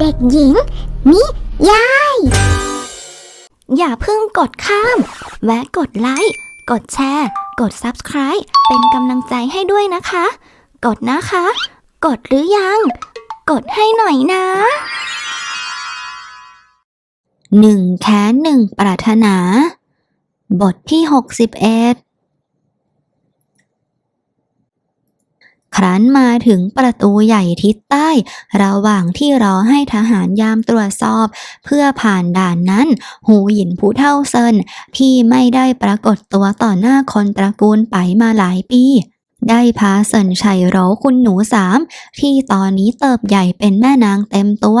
เด็กหญิง นิยาย อย่าเพิ่งกดข้าม แวะกดไลค์ กดแชร์ กด Subscribe เป็นกำลังใจให้ด้วยนะคะ กดนะคะ กดหรือยัง กดให้หน่อยนะหนึ่งแค้นหนึ่งปรารถนา บทที่ 61 ครั้นมาถึงประตูใหญ่ทิศใต้ ระหว่างที่รอให้ทหารยามตรวจสอบ เพื่อผ่านด่านนั้น หูหยินผู้เท่าเซินที่ไม่ได้ปรากฏตัวต่อหน้าคนตระกูลไปมาหลายปี ได้พาเซินชัยโหรคุณหนูสามที่ตอนนี้เติบใหญ่เป็นแม่นางเต็มตัว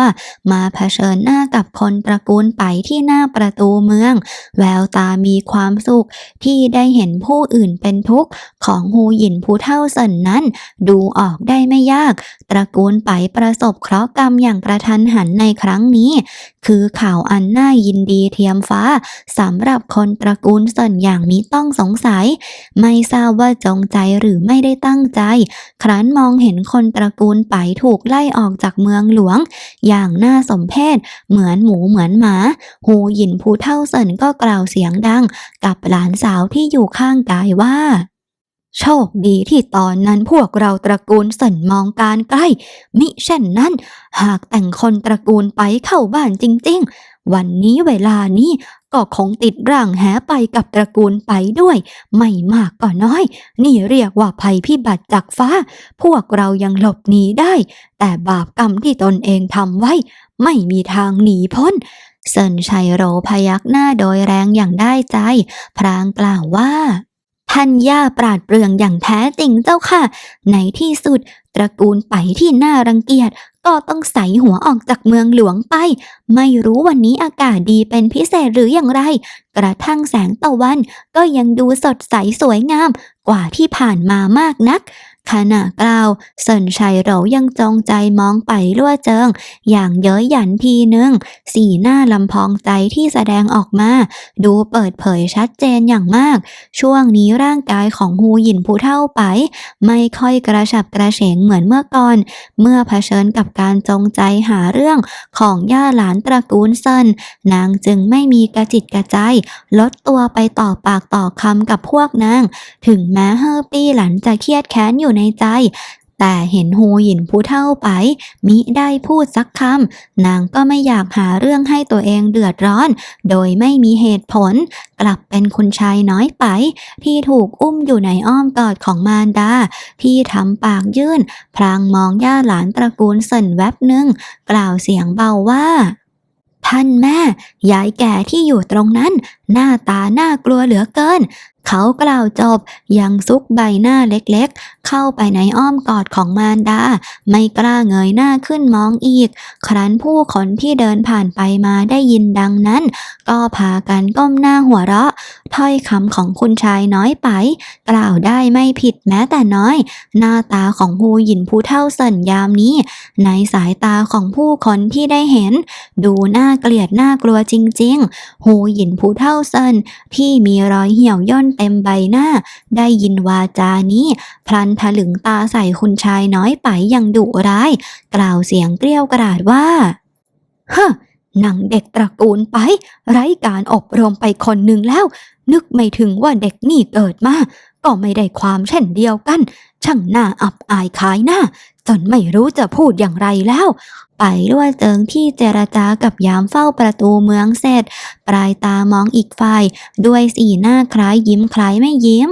มาเผชิญหน้ากับคนตระกูลไปที่หน้าประตูเมือง แววตามีความสุขที่ได้เห็นผู้อื่นเป็นทุกข์ของหูหยินผู้เท่าเซินนั้น ดูออกได้ไม่ยาก ตระกูลไปประสบเคราะห์กรรมอย่างกระทันหันในครั้งนี้ คือข่าวอันน่ายินดีเทียมฟ้าสำหรับคนตระกูลเซินอย่างมิต้องสงสัย ไม่ทราบว่าจงใจหรือไม่ไม่ได้ตั้งใจ ครั้นมองเห็นคนตระกูลไปถูกไล่ออกจากเมืองหลวง อย่างน่าสมเพชเหมือนหมูเหมือนหมา หูหยินผู้เท่าเซินก็กล่าวเสียงดัง กับหลานสาวที่อยู่ข้างกายว่าโชคดีที่ตอนนั้นพวกเราตระกูลสินมองการใกล้ มิเช่นนั้น หากแต่งคนตระกูลไปเข้าบ้านจริง ๆ วันนี้เวลานี้ก็คงติดร่างแหไปกับตระกูลไปด้วย ไม่มากก็น้อย นี่เรียกว่าภัยพิบัติจากฟ้า พวกเรายังหลบหนีได้ แต่บาปกรรมที่ตนเองทำไว้ ไม่มีทางหนีพ้นเซินชัยโรพยักหน้าโดยแรงอย่างได้ใจ พรางกล่าวว่าท่านย่าปราดเปรื่องอย่างแท้จริงเจ้าค่ะ ในที่สุด ตระกูลไปที่น่ารังเกียจ ก็ต้องใส่หัวออกจากเมืองหลวงไป ไม่รู้วันนี้อากาศดีเป็นพิเศษหรืออย่างไร กระทั่งแสงตะวันก็ยังดูสดใสสวยงาม กว่าที่ผ่านมามากนักขณะกล่าวเซินชัยเรายังจงใจมองไปลั่วเจิง อย่างเย้ยหยันทีหนึ่ง สีหน้าลำพองใจที่แสดงออกมา ดูเปิดเผยชัดเจนอย่างมาก ช่วงนี้ร่างกายของฮูหยินผู้เท่าไป ไม่ค่อยกระฉับกระเฉงเหมือนเมื่อก่อน เมื่อเผชิญกับการจงใจหาเรื่องของย่าหลานตระกูลเซินนางจึงไม่มีกระจิตกระใจ ลดตัวไปต่อปากต่อคำกับพวกนาง ถึงแม้เฮอปี้หลันจะเครียดแค้นอยู่ในใจ แต่เห็นฮูหยินผู้เท่าไป มิได้พูดสักคำนางก็ไม่อยากหาเรื่องให้ตัวเองเดือดร้อน โดยไม่มีเหตุผล กลับเป็นคุณชายน้อยไป ที่ถูกอุ้มอยู่ในอ้อมกอดของมารดา ที่ทำปากยื่น พลางมองย่าหลานตระกูลเซินแวบหนึ่งกล่าวเสียงเบาว่าท่านแม่ ยายแก่ที่อยู่ตรงนั้น หน้าตาน่ากลัวเหลือเกิน เขากล่าวจบยังซุกใบหน้าเล็กๆ เข้าไปในอ้อมกอดของมารดา ไม่กล้าเงยหน้าขึ้นมองอีก ครั้นผู้คนที่เดินผ่านไปมาได้ยินดังนั้น ก็พากันก้มหน้าหัวเราะ ถ้อยคำของคุณชายน้อยไป กล่าวได้ไม่ผิดแม้แต่น้อย หน้าตาของฮูหยินผู้เท่าเสินยามนี้ ในสายตาของผู้คนที่ได้เห็น ดูน่าเกลียดน่ากลัวจริงๆฮูหยินผู้เท่าเซินที่มีรอยเหี่ยวย่นเต็มใบหน้า ได้ยินวาจานี้ พลันถลึงตาใส่คุณชายน้อยไปอย่างดุร้าย กล่าวเสียงเกลี้ยวกราดว่าฮะหนังเด็กตระกูลไป ไร้การอบรมไปคนหนึ่งแล้ว นึกไม่ถึงว่าเด็กนี่เกิดมา ก็ไม่ได้ความเช่นเดียวกัน ช่างหน้าอับอายขายหน้า จนไม่รู้จะพูดอย่างไรแล้ว ไปล่วเจิงที่เจรจากับยามเฝ้าประตูเมืองเสร็จ ปลายตามองอีกฝ่าย ด้วยสีหน้าคล้ายยิ้มคล้ายไม่ยิ้ม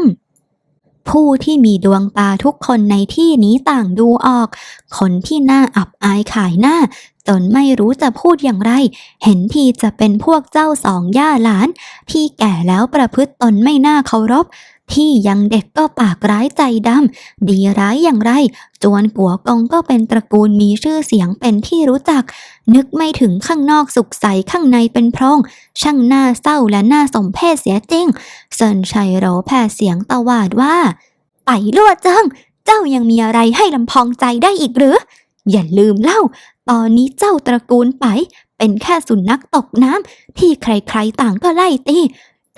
ผู้ที่มีดวงตาทุกคนในที่นี้ต่างดูออก คนที่หน้าอับอายขายหน้าจนไม่รู้จะพูดอย่างไร เห็นทีจะเป็นพวกเจ้าสองย่าหลาน ที่แก่แล้วประพฤติตนไม่น่าเคารพ ที่ยังเด็กก็ปากร้ายใจดำดีร้ายอย่างไร จวนกัวกงก็เป็นตระกูลมีชื่อเสียงเป็นที่รู้จัก นึกไม่ถึงข้างนอกสุขใสข้างในเป็นพรอง ช่างน่าเศร้าและน่าสมเพชเสียจริงเซินชัยโรแผ่เสียงตวาดว่า ไปลั่วจิงเจ้ายังมีอะไรให้ลำพองใจได้อีกหรือ อย่าลืมเล่า ตอนนี้เจ้าตระกูลไปเป็นแค่สุนัขตกน้ำที่ใครๆต่างก็ไล่ตี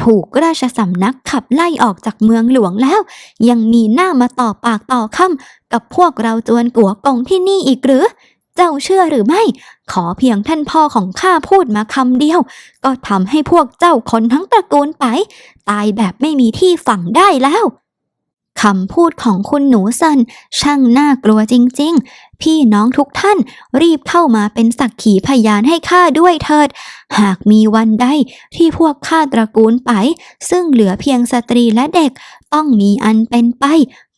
ถูกราชสำนักขับไล่ออกจากเมืองหลวงแล้ว ยังมีหน้ามาต่อปากต่อคำกับพวกเราจวนกัวกงที่นี่อีกหรือ เจ้าเชื่อหรือไม่ ขอเพียงท่านพ่อของข้าพูดมาคำเดียว ก็ทำให้พวกเจ้าคนทั้งตระกูลไป ตายแบบไม่มีที่ฝังได้แล้ว คำพูดของคุณหนูสันช่างน่ากลัวจริงๆ พี่น้องทุกท่านรีบเข้ามาเป็นสักขีพยานให้ข้าด้วยเถิด หากมีวันใดที่พวกข้าตระกูลไป ซึ่งเหลือเพียงสตรีและเด็กต้องมีอันเป็นไป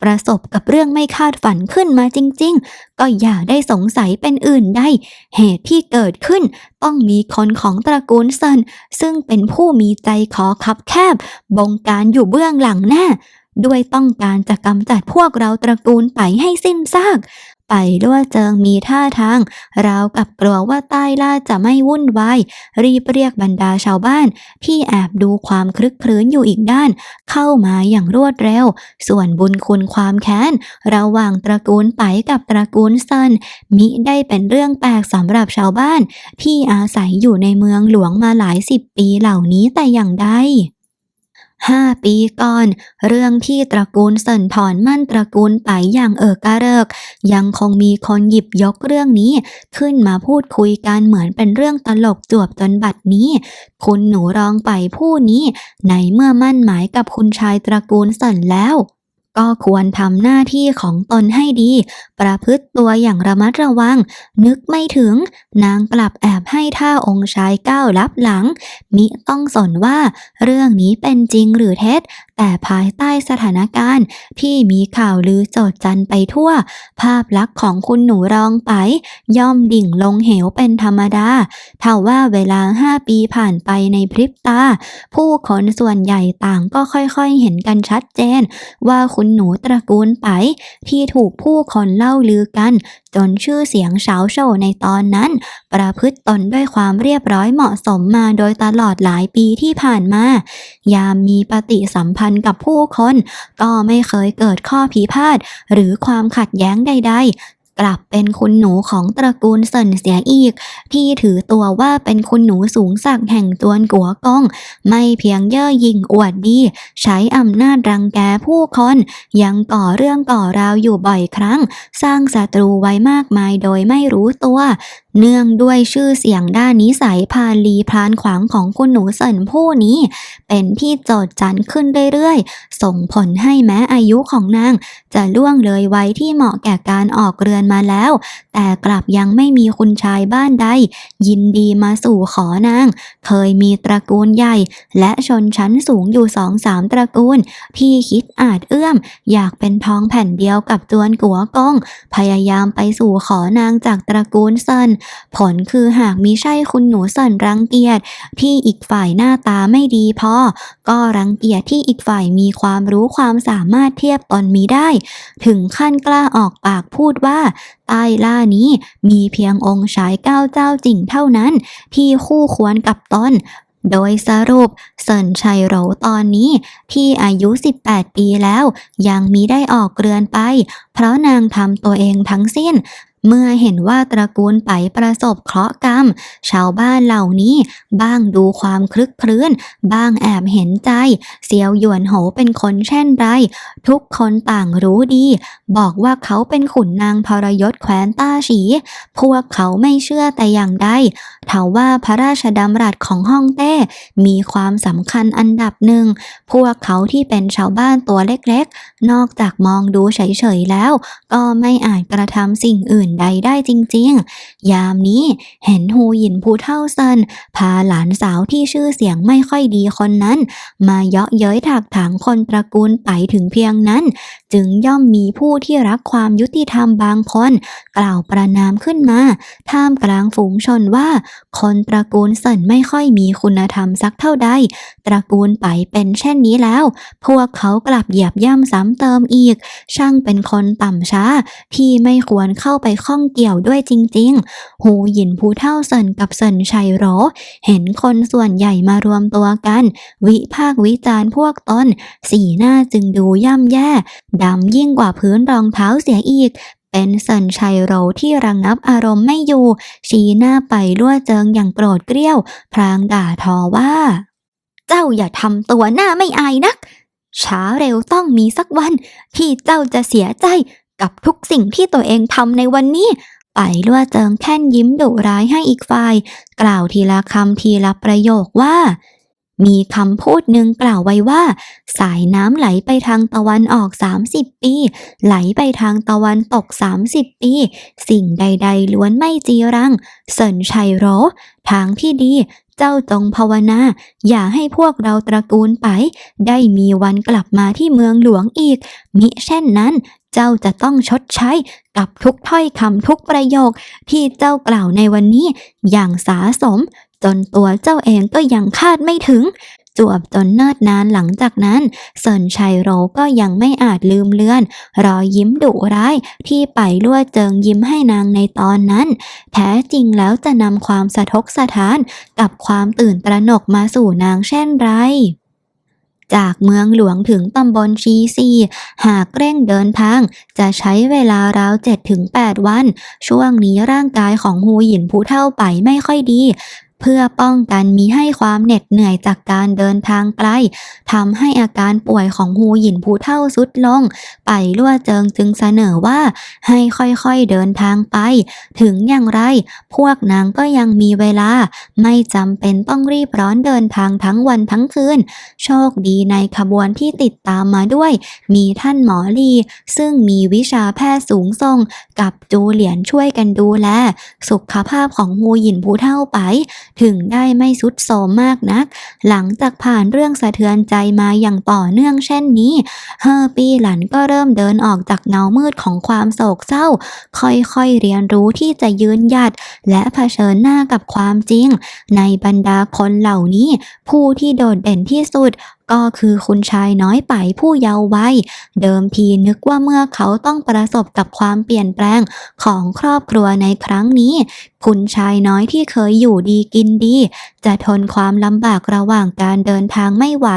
ประสบกับเรื่องไม่คาดฝันขึ้นมาจริงๆ ก็อย่าได้สงสัยเป็นอื่นใดเหตุที่เกิดขึ้นต้องมีคนของตระกูลเซนซึ่งเป็นผู้มีใจขอคับแคบบงการอยู่เบื้องหลังแน่ ด้วยต้องการจะกำจัดพวกเราตระกูลไปให้สิ้นซาก ไปล่วเจิงมีท่าทาง ราวกับกลัวว่าใต้ล่าจะไม่วุ่นวาย รีบเรียกบรรดาชาวบ้าน ที่แอบดูความคลึกคลื้นอยู่อีกด้าน เข้ามาอย่างรวดเร็ว ส่วนบุญคุณความแค้น ระหว่างตระกูลไปกับตระกูลเซินมิได้เป็นเรื่องแปลกสำหรับชาวบ้าน ที่อาศัยอยู่ในเมืองหลวงมาหลายสิบปีเหล่านี้แต่อย่างใด ห้าปีก่อน เรื่องที่ตระกูลเซินถอนมั่นตระกูลไปอย่างเออกระเริก ยังคงมีคนหยิบยกเรื่องนี้ ขึ้นมาพูดคุยกันเหมือนเป็นเรื่องตลกจวบจนบัดนี้ คุณหนูรองไปผู้นี้ ในเมื่อมั่นหมายกับคุณชายตระกูลเซินแล้ว ก็ควรทำหน้าที่ของตนให้ดี ประพฤติตัวอย่างระมัดระวัง นึกไม่ถึง นางกลับแอบให้ท่าองค์ชายก้าวลับหลัง มิต้องสนว่าเรื่องนี้เป็นจริงหรือเท็จ แต่ภายใต้สถานการณ์ ที่มีข่าวลือโจดจันไปทั่ว ภาพลักษณ์ของคุณหนูรองไป ย่อมดิ่งลงเหวเป็นธรรมดาถ้าว่าเวลาห้าปีผ่านไปในพริบตา ผู้คนส่วนใหญ่ต่างก็ค่อยๆเห็นกันชัดเจน ว่าคุณหนูตระกูลไป ที่ถูกผู้คนเล่าลือกัน จนชื่อเสียงสาวโชว์ในตอนนั้น ประพฤติตนด้วยความเรียบร้อยเหมาะสมมาโดยตลอดหลายปีที่ผ่านมา ยามมีปฏิสัมพันธ์กับผู้คน ก็ไม่เคยเกิดข้อพิพาทหรือความขัดแย้งใด ๆ กลับเป็นคุณหนูของตระกูลเซินเสียอีก ที่ถือตัวว่าเป็นคุณหนูสูงสักแห่งจวนกัวกง ไม่เพียงเย่อหยิ่งอวดดี ใช้อำนาจรังแกผู้คน ยังก่อเรื่องก่อราวอยู่บ่อยครั้ง สร้างศัตรูไว้มากมายโดยไม่รู้ตัว เนื่องด้วยชื่อเสียงด้านนิสัยพาลีพรานขวางของคุณหนูเซินผู้นี้ เป็นที่โจดจันขึ้นเรื่อยๆ ส่งผลให้แม้อายุของนาง จะล่วงเลยไว้ที่เหมาะแก่การออกเรือนมาแล้ว แต่กลับยังไม่มีคุณชายบ้านใด ยินดีมาสู่ขอนาง เคยมีตระกูลใหญ่ และชนชั้นสูงอยู่สองสามตระกูลที่คิดอาจเอื้อม อยากเป็นทองแผ่นเดียวกับจวนกัวกงพยายามไปสู่ขอนางจากตระกูลเซินผลคือหากมิใช่คุณหนูเซินรังเกียจที่อีกฝ่ายหน้าตาไม่ดีพอ ก็รังเกียจที่อีกฝ่ายมีความรู้ความสามารถเทียบตนมีได้ ถึงขั้นกล้าออกปากพูดว่าใต้ล่านี้มีเพียงองค์ชายเก้าเจ้าจริงเท่านั้น ที่คู่ควรกับตนโดยสรุปเซินชัยโหรตอนนี้ ที่อายุ 18 ปีแล้ว ยังมีได้ออกเรือนไป เพราะนางทำตัวเองทั้งสิ้น เมื่อเห็นว่าตระกูลไปประสบเคราะห์กรรม ชาวบ้านเหล่านี้บ้างดูความคลึกคลื้น บ้างแอบเห็นใจ เซียวหยวนโหเป็นคนเช่นไร ทุกคนต่างรู้ดี บอกว่าเขาเป็นขุนนางทรยศแคว้นต้าฉี พวกเขาไม่เชื่อแต่อย่างใดเถาว่าพระราชดำรัสของฮ่องเต้ มีความสำคัญอันดับหนึ่ง พวกเขาที่เป็นชาวบ้านตัวเล็กๆ นอกจากมองดูเฉยๆแล้ว ก็ไม่อาจกระทำสิ่งอื่นใดได้จริงๆ ยามนี้เห็นฮูหยินผู้เท่าเซินพาหลานสาวที่ชื่อเสียงไม่ค่อยดีคนนั้น มาเยาะเย้ยถากถางคนตระกูลไปถึงเพียงนั้น จึงย่อมมีผู้ที่รักความยุติธรรมบางคน กล่าวประนามขึ้นมา ท่ามกลางฝูงชนว่า คนตระกูลเซินไม่ค่อยมีคุณธรรมสักเท่าใด ตระกูลไปเป็นเช่นนี้แล้ว พวกเขากลับเหยียบย่ำซ้ำเติมอีก ช่างเป็นคนต่ำช้าที่ไม่ควรเข้าไปข้องเกี่ยวด้วยจริงๆ หูหยินผู้เท่าเซินกับเซินชัยโร เห็นคนส่วนใหญ่มารวมตัวกัน วิพากวิจารณ์พวกตน สีหน้าจึงดูย่ำแย่ ดำยิ่งกว่าพื้นรองเท้าเสียอีกเป็นเซินชัยโรที่ระงับอารมณ์ไม่อยู่ ชี้หน้าไปล่วเจิงอย่างโกรธเกรี้ยวพรางด่าทอว่า เจ้าอย่าทำตัวหน้าไม่อายนัก ช้าเร็วต้องมีสักวัน ที่เจ้าจะเสียใจ กับทุกสิ่งที่ตัวเองทำในวันนี้ไปลั่วเจิงแค่นยิ้มดุร้ายให้อีกฝ่าย กล่าวทีละคำทีละประโยคว่า มีคำพูดหนึ่งกล่าวไว้ว่า สายน้ำไหลไปทางตะวันออก 30 ปี ไหลไปทางตะวันตก 30 ปี สิ่งใดๆ ล้วนไม่จีรัง เสินชัยโร ทางที่ดี เจ้าจงภาวนา อย่าให้พวกเราตระกูลไป ได้มีวันกลับมาที่เมืองหลวงอีก มิเช่นนั้น เจ้าจะต้องชดใช้กับทุกถ้อยคำทุกประโยคที่เจ้ากล่าวในวันนี้ อย่างสาสม จนตัวเจ้าเองก็ยังคาดไม่ถึง จวบจนเนิดนานหลังจากนั้นเซินชัยโรก็ยังไม่อาจลืมเลือน รอยยิ้มดุร้ายที่ไปลั่วเจิงยิ้มให้นางในตอนนั้น แท้จริงแล้วจะนำความสะทกสะท้านกับความตื่นตระหนกมาสู่นางเช่นไรจากเมืองหลวงถึงตำบลชีซี หากเร่งเดินทาง จะใช้เวลาราว7-8 วัน ช่วงนี้ร่างกายของฮูหยินผู้เท่าไปไม่ค่อยดี เพื่อป้องกันมีให้ความเหน็ดเหนื่อยจากการเดินทางไกลทำให้อาการป่วยของฮูหยินผู้เท่าสุดลง ไปลั่วเจิงจึงเสนอว่าให้ค่อยๆเดินทางไป ถึงอย่างไร พวกนางก็ยังมีเวลา ไม่จำเป็นต้องรีบร้อนเดินทางทั้งวันทั้งคืน โชคดีในขบวนที่ติดตามมาด้วย มีท่านหมอลี ซึ่งมีวิชาแพทย์สูงส่ง กับจูเหลียนช่วยกันดูแล สุขภาพของฮูหยินผู้เท่าไปถึงได้ไม่สุดโสมมากนัก หลังจากผ่านเรื่องสะเทือนใจมาอย่างต่อเนื่องเช่นนี้เฮอปีหลันก็เริ่มเดินออกจากเงามืดของความโศกเศร้า ค่อยๆเรียนรู้ที่จะยืนหยัด และเผชิญหน้ากับความจริง ในบรรดาคนเหล่านี้ ผู้ที่โดดเด่นที่สุด ก็คือคุณชายน้อยไปผู้เยาว์วัยเดิมทีนึกว่าเมื่อเขาต้องประสบกับความเปลี่ยนแปลงของครอบครัวในครั้งนี้ คุณชายน้อยที่เคยอยู่ดีกินดี จะทนความลำบากระหว่างการเดินทางไม่ไหว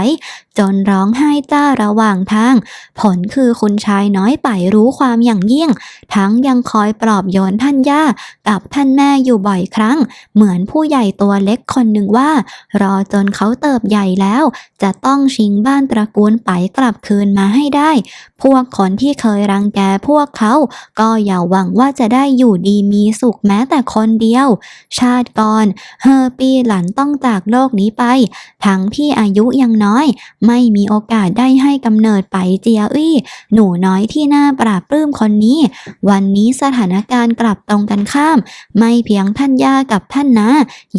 จนร้องไห้จ้าระหว่างทาง ผลคือคุณชายน้อยไปรู้ความอย่างยิ่ง ทั้งยังคอยปลอบโยนท่านย่ากับท่านแม่อยู่บ่อยครั้ง เหมือนผู้ใหญ่ตัวเล็กคนหนึ่งว่า รอจนเขาเติบใหญ่แล้ว จะต้องชิงบ้านตระกูลไปกลับคืนมาให้ได้ พวกคนที่เคยรังแกพวกเขา ก็อย่าหวังว่าจะได้อยู่ดีมีสุขแม้แต่คนเดียว ชาติก่อนเฮอปีหลันต้องจากโลกนี้ไป ทั้งที่อายุยังน้อย ไม่มีโอกาสได้ให้กำเนิดไปเจียอี้หนูน้อยที่น่าปราบปลื้มคนนี้ วันนี้สถานการณ์กลับตรงกันข้าม ไม่เพียงท่านย่ากับท่านนา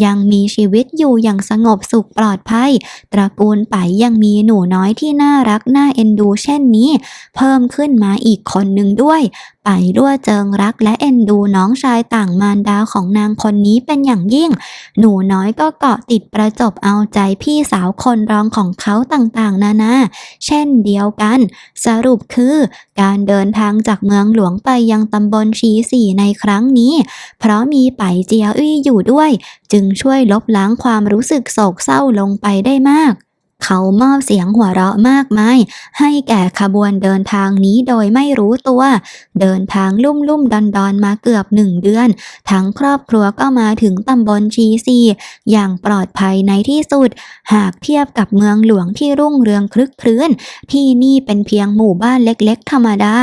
ยังมีชีวิตอยู่อย่างสงบสุขปลอดภัย ตระกูลไปยังมีหนูน้อยที่น่ารักน่าเอ็นดู เช่นนี้ เพิ่มขึ้นมาอีกคนหนึ่งด้วย ไปด้วยเจิงรักและเอ็นดูน้องชายต่างมารดาของนางคนนี้เป็นอย่างยิ่ง หนูน้อยก็เกาะติดประจบเอาใจพี่สาวคนรองของเขาต่างๆ นานา เช่นเดียวกัน สรุปคือการเดินทางจากเมืองหลวงไปยังตำบลชีสี่ในครั้งนี้ เพราะมีไปเจียอี้อยู่ด้วย จึงช่วยลบล้างความรู้สึกโศกเศร้าลงไปได้มาก เขามอบเสียงหัวเราะมากมาย ให้แก่ขบวนเดินทางนี้โดยไม่รู้ตัว เดินทางลุ่มลุ่มดอนดอนๆมาเกือบหนึ่งเดือน ทั้งครอบครัวก็มาถึงตำบลชีซีอย่างปลอดภัยในที่สุด หากเทียบกับเมืองหลวงที่รุ่งเรืองคลึกคลื้น ที่นี่เป็นเพียงหมู่บ้านเล็กๆ ธรรมดา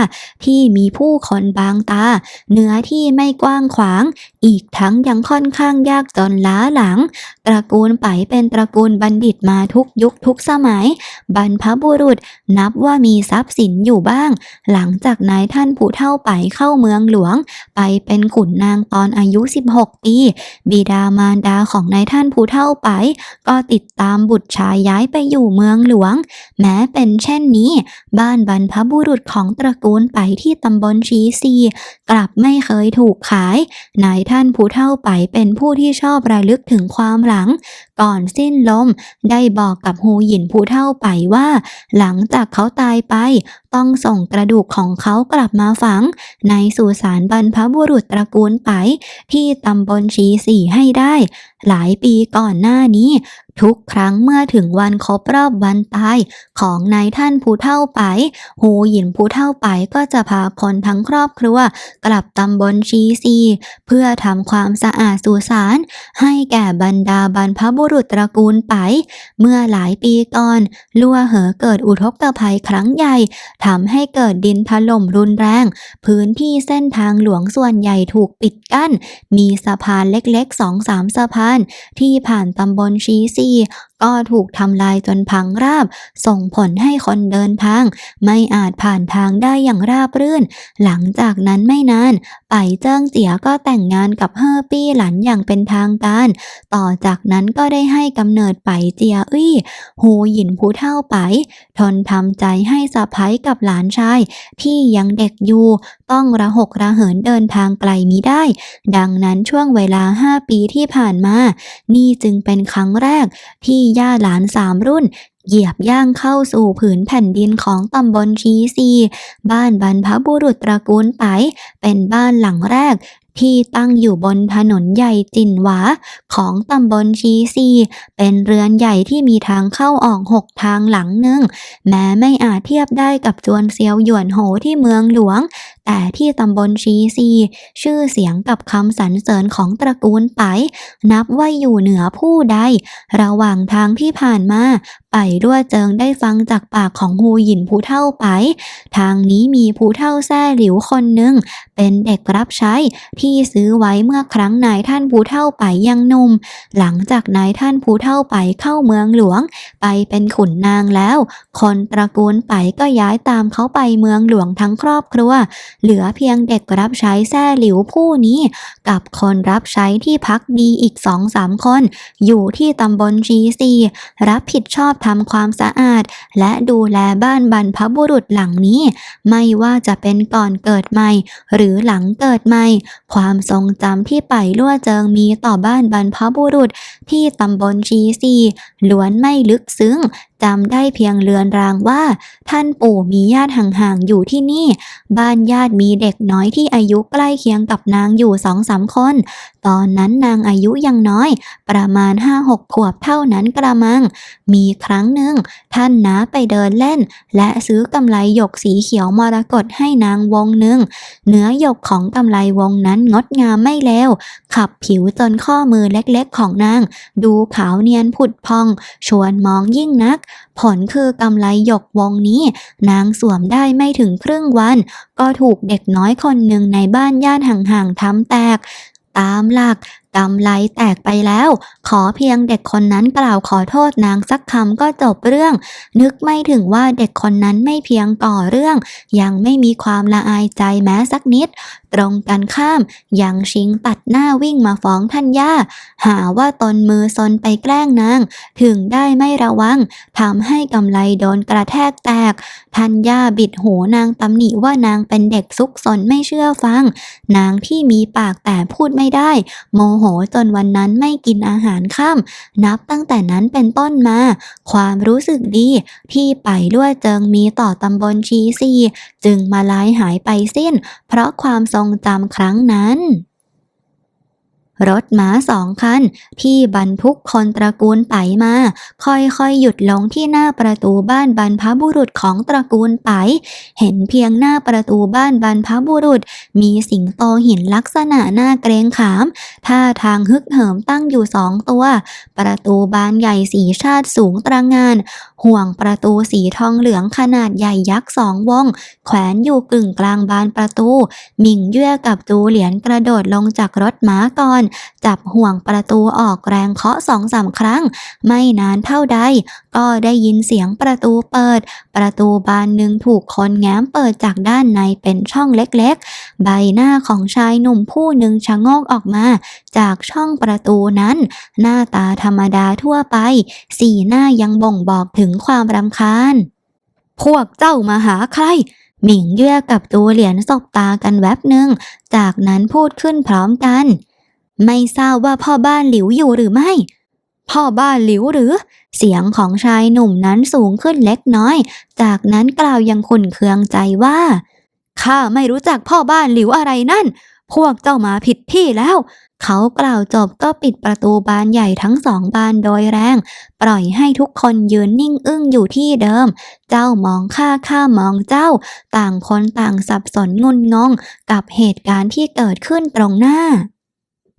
ที่มีผู้คนบางตา เนื้อที่ไม่กว้างขวางอีกทั้งยังค่อนข้างยากจนล้าหลัง ตระกูลไปเป็นตระกูลบัณฑิตมาทุกยุคทุกสมัย บรรพบุรุษนับว่ามีทรัพย์สินอยู่บ้าง หลังจากนายท่านผู้เท่าไปเข้าเมืองหลวง ไปเป็นขุนนางตอนอายุ 16 ปี บิดามารดาของนายท่านผู้เท่าไป ก็ติดตามบุตรชายย้ายไปอยู่เมืองหลวง แม้เป็นเช่นนี้ บ้านบรรพบุรุษของตระกูลไปที่ตำบลชีซี กลับไม่เคยถูกขายนายท่านผู้เท่าไปเป็นผู้ที่ชอบระลึกถึงความหลัง ก่อนสิ้นลม ได้บอกกับฮูหยินผู้เท่าไปว่า หลังจากเขาตายไป ต้องส่งกระดูกของเขากลับมาฝัง ในสุสานบรรพบุรุษตระกูลไป ที่ตำบลชีสี่ให้ได้ หลายปีก่อนหน้านี้ ทุกครั้งเมื่อถึงวันครบรอบวันตาย ของนายท่านผู้เท่าไปฮูหยินผู้เท่าไปก็จะพาคนทั้งครอบครัว กลับตำบลชีซี เพื่อทำความสะอาดสุสานให้แก่บรรดาบรรพบุรุษตระกูลไป เมื่อหลายปีก่อนลัวเหอเกิดอุทกภัยครั้งใหญ่ทำให้เกิดดินถล่มรุนแรง พื้นที่เส้นทางหลวงส่วนใหญ่ถูกปิดกั้น มีสะพานเล็กๆสองสามสะพาน ที่ผ่านตำบลชีซี ก็ถูกทำลายจนพังราบ ส่งผลให้คนเดินทางไม่อาจผ่านทางได้อย่างราบรื่น หลังจากนั้นไม่นานไปเจิ้งเจียก็แต่งงานกับเฮอปี้หลันอย่างเป็นทางการ ต่อจากนั้นก็ได้ให้กำเนิดไปเจียอี้หูหยินผู้เท่าไป ทนทำใจให้สะพ้ยกับหลานชายที่ยังเด็กอยู่ ต้องระหกระเหินเดินทางไกลมิได้ ดังนั้นช่วงเวลา 5 ปีที่ผ่านมา นี่จึงเป็นครั้งแรกที่ย่าหลานสามรุ่นเหยียบย่างเข้าสู่ผืนแผ่นดินของตำบลชีซี บ้านบรรพบุรุษตระกูลไป เป็นบ้านหลังแรกที่ตั้งอยู่บนถนนใหญ่จินหวา ของตำบลชีซี เป็นเรือนใหญ่ที่มีทางเข้าออกหกทางหลังหนึ่ง แม้ไม่อาจเทียบได้กับจวนเซียวหยวนโหที่เมืองหลวง แต่ที่ตำบลชีซี ชื่อเสียงกับคำสรรเสริญของตระกูลไป นับว่าอยู่เหนือผู้ใด ระหว่างทางที่ผ่านมาไปด้วยเจิงได้ฟังจากปากของฮูหยินผู้เท่าไป ทางนี้มีผู้เท่าแซ่หลิวคนหนึ่ง เป็นเด็กรับใช้ที่ซื้อไว้เมื่อครั้งนายท่านผู้เท่าไปยังหนุ่ม หลังจากนายท่านผู้เท่าไปเข้าเมืองหลวง ไปเป็นขุนนางแล้ว คนตระกูลไปก็ย้ายตามเขาไปเมืองหลวงทั้งครอบครัวเหลือเพียงเด็กรับใช้แซ่หลิวผู้นี้ กับคนรับใช้ที่พักดีอีกสองสามคน อยู่ที่ตำบลชีซีรับผิดชอบทำความสะอาด และดูแลบ้านบรรพบุรุษหลังนี้ ไม่ว่าจะเป็นก่อนเกิดใหม่ หรือหลังเกิดใหม่ ความทรงจำที่ไปล่วเจิงมีต่อบ้านบรรพบุรุษ ที่ตำบลชีซีล้วนไม่ลึกซึ้งจำได้เพียงเลือนรางว่า ท่านปู่มีญาติห่างๆอยู่ที่นี่ บ้านญาติมีเด็กน้อยที่อายุใกล้เคียงกับนางอยู่สองสามคน ตอนนั้นนางอายุยังน้อย ประมาณห้าหกขวบเท่านั้นกระมัง มีครั้งหนึ่ง ท่านน้าไปเดินเล่น และซื้อกำไลหยกสีเขียวมรกตให้นางวงหนึ่ง เนื้อหยกของกำไลวงนั้นงดงามไม่เลวขับผิวจนข้อมือเล็กๆของนาง ดูขาวเนียนผุดพอง ชวนมองยิ่งนัก ผลคือกำไลหยกวงนี้ นางสวมได้ไม่ถึงครึ่งวัน ก็ถูกเด็กน้อยคนหนึ่งในบ้านย่านห่างๆทำแตก ตามหลักกำไลแตกไปแล้ว ขอเพียงเด็กคนนั้นกล่าวขอโทษนางสักคำก็จบเรื่อง นึกไม่ถึงว่าเด็กคนนั้นไม่เพียงก่อเรื่อง ยังไม่มีความละอายใจแม้สักนิด ตรงกันข้าม ยังชิงตัดหน้าวิ่งมาฟ้องท่านย่า หาว่าตนมือซนไปแกล้งนาง ถึงได้ไม่ระวังทำให้กำไลโดนกระแทกแตกท่านย่าบิดหูนางตำหนิว่านางเป็นเด็กซุกซนไม่เชื่อฟัง นางที่มีปากแต่พูดไม่ได้ โมโหจนวันนั้นไม่กินอาหารค่ำนับตั้งแต่นั้นเป็นต้นมา ความรู้สึกดีที่ไปล่วเจิงมีต่อตำบลชีซี จึงมาลายหายไปสิ้น เพราะความทรงจำครั้งนั้น รถม้าสองคันที่บรรทุกคนตระกูลไปมา ค่อยๆหยุดลงที่หน้าประตูบ้านบรรพบุรุษของตระกูลไป เห็นเพียงหน้าประตูบ้านบรรพบุรุษ มีสิงโตหินลักษณะหน้าเกรงขามท่าทางฮึกเหิมตั้งอยู่สองตัว ประตูบานใหญ่สีชาติสูงตระงาน ห่วงประตูสีทองเหลืองขนาดใหญ่ยักษ์สองวง แขวนอยู่กึ่งกลางบานประตู หมิงเย่อกับจูเหลียนกระโดดลงจากรถม้าก่อนจับห่วงประตูออกแรงเคาะสองสามครั้ง ไม่นานเท่าใด ก็ได้ยินเสียงประตูเปิด ประตูบานหนึ่งถูกคนแง้มเปิดจากด้านในเป็นช่องเล็กๆ ใบหน้าของชายหนุ่มผู้หนึ่งชะโงกออกมา จากช่องประตูนั้น หน้าตาธรรมดาทั่วไป สีหน้ายังบ่งบอกถึงความรำคาญ พวกเจ้ามาหาใครหมิงเย่อกับตูเหรียญสบตากันแวบหนึ่ง จากนั้นพูดขึ้นพร้อมกัน ไม่ทราบว่าพ่อบ้านหลิวอยู่หรือไม่ พ่อบ้านหลิวหรือ เสียงของชายหนุ่มนั้นสูงขึ้นเล็กน้อย จากนั้นกล่าวยังขุนเคืองใจว่าข้าไม่รู้จักพ่อบ้านหลิวอะไรนั่น พวกเจ้ามาผิดที่แล้ว เขากล่าวจบก็ปิดประตูบานใหญ่ทั้งสองบานโดยแรง ปล่อยให้ทุกคนยืนนิ่งอึ้งอยู่ที่เดิม เจ้ามองข้าข้ามองเจ้า ต่างคนต่างสับสนงุนงงกับเหตุการณ์ที่เกิดขึ้นตรงหน้า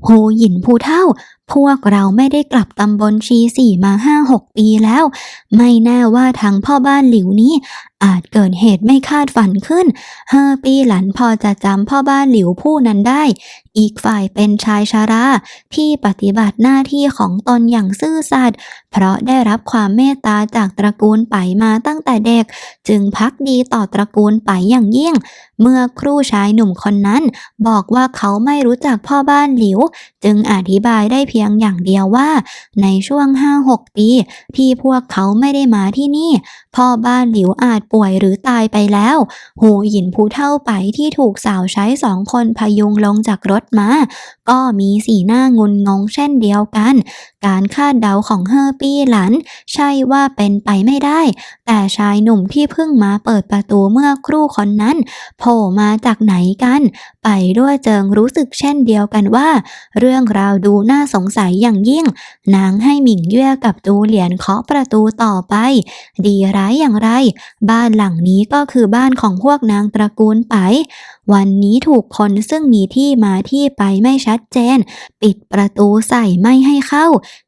หูหยินผู้เท่า พวกเราไม่ได้กลับตำบลชีสี่มาห้าหกปีแล้ว ไม่แน่ว่าทางพ่อบ้านหลิวนี้ อาจเกิดเหตุไม่คาดฝันขึ้นเฮอปีหลันพอจะจำพ่อบ้านหลิวผู้นั้นได้อีกฝ่ายเป็นชายชาราที่ปฏิบัติหน้าที่ของตนอย่างซื่อสัตย์เพราะได้รับความเมตตาจากตระกูลไปมาตั้งแต่เด็ก จึงพักดีต่อตระกูลไปอย่างยิ่ง เมื่อครู่ชายหนุ่มคนนั้น บอกว่าเขาไม่รู้จักพ่อบ้านหลิว จึงอธิบายได้เพียงอย่างเดียวว่า ในช่วง 5-6 ปี ที่พวกเขาไม่ได้มาที่นี่ พ่อบ้านหลิวอาจป่วยหรือตายไปแล้ว หูหยินผู้เท่าไปที่ถูกสาวใช้สองคนพยุงลงจากรถมาก็มีสีหน้างุนงงเช่นเดียวกัน การคาดเดาของเฮอร์ปี้หลัน ใช่ว่าเป็นไปไม่ได้ แต่ชายหนุ่มที่เพิ่งมาเปิดประตูเมื่อครู่คนนั้น โผล่มาจากไหนกัน ไปด้วยเจิงรู้สึกเช่นเดียวกันว่า เรื่องราวดูน่าสงสัยอย่างยิ่ง นางให้หมิงเย่กับจูเหลียนเคาะประตูต่อไป ดีร้ายอย่างไร บ้านหลังนี้ก็คือบ้านของพวกนางตระกูลไป วันนี้ถูกคนซึ่งมีที่มาที่ไปไม่ชัดเจน ปิดประตูใส่ไม่ให้เข้า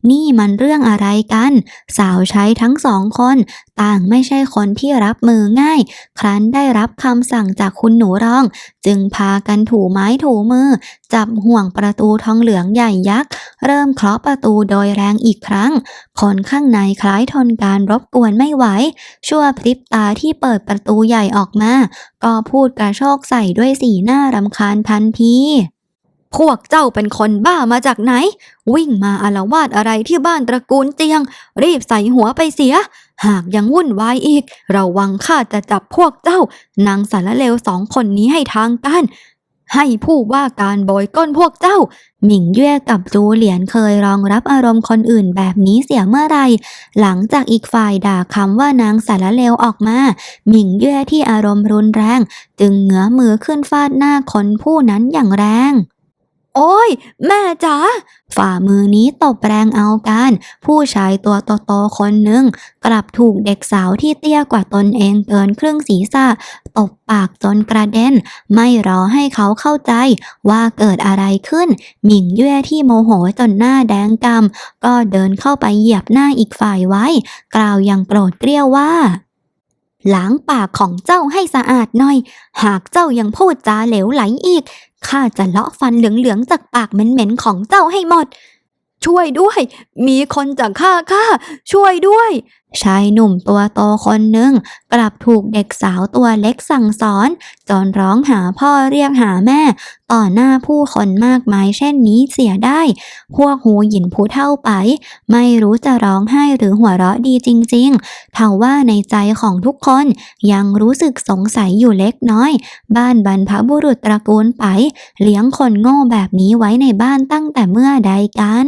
นี่มันเรื่องอะไรกัน สาวใช้ทั้งสองคน ต่างไม่ใช่คนที่รับมือง่าย ครั้นได้รับคำสั่งจากคุณหนูรอง จึงพากันถูไม้ถูมือ จับห่วงประตูทองเหลืองใหญ่ยักษ์ เริ่มเคาะประตูโดยแรงอีกครั้ง คนข้างในคล้ายทนการรบกวนไม่ไหว ชั่วพริบตาที่เปิดประตูใหญ่ออกมา ก็พูดกระโชกใส่ด้วยสีหน้ารำคาญทันทีพวกเจ้าเป็นคนบ้ามาจากไหน วิ่งมาอาละวาดอะไรที่บ้านตระกูลเตียง รีบใส่หัวไปเสีย หากยังวุ่นวายอีก ระวังข้าจะจับพวกเจ้านางสารเลวสองคนนี้ให้ทางการ ให้ผู้ว่าการโบยก้นพวกเจ้า หมิงเย่กับจูเหลียนเคยรองรับอารมณ์คนอื่นแบบนี้เสียเมื่อไร หลังจากอีกฝ่ายด่าคำว่านางสารเลวออกมา หมิงเย่ที่อารมณ์รุนแรง จึงเหงือมือขึ้นฟาดหน้าคนผู้นั้นอย่างแรงโอ้ย แม่จ๋าฝ่ามือนี้ตบแรงเอาการ ผู้ชายตัวโตๆคนหนึ่ง กลับถูกเด็กสาวที่เตี้ยกว่าตนเองเกินครึ่งศีรษะ ตบปากจนกระเด็น ไม่รอให้เขาเข้าใจว่าเกิดอะไรขึ้น หมิงเย่ที่โมโหจนหน้าแดงกำก็เดินเข้าไปเหยียบหน้าอีกฝ่ายไว้ กล่าวอย่างโกรธเกรี้ยวว่าล้างปากของเจ้าให้สะอาดหน่อย หากเจ้ายังพูดจาเหลวไหลอีก ข้าจะเลาะฟันเหลืองๆจากปากเหม็นๆของเจ้าให้หมด ช่วยด้วย มีคนจะฆ่าข้า ช่วยด้วย ชายหนุ่มตัวโตคนหนึ่งกลับถูกเด็กสาวตัวเล็กสั่งสอน จนร้องหาพ่อเรียกหาแม่ ต่อหน้าผู้คนมากมายเช่นนี้เสียได้ พวกหูหยินผู้เท่าไป ไม่รู้จะร้องไห้หรือหัวเราะดีจริงๆเท่าว่าในใจของทุกคนยังรู้สึกสงสัยอยู่เล็กน้อย บ้านบรรพบุรุษตระกูลไป เลี้ยงคนโง่แบบนี้ไว้ในบ้านตั้งแต่เมื่อใดกัน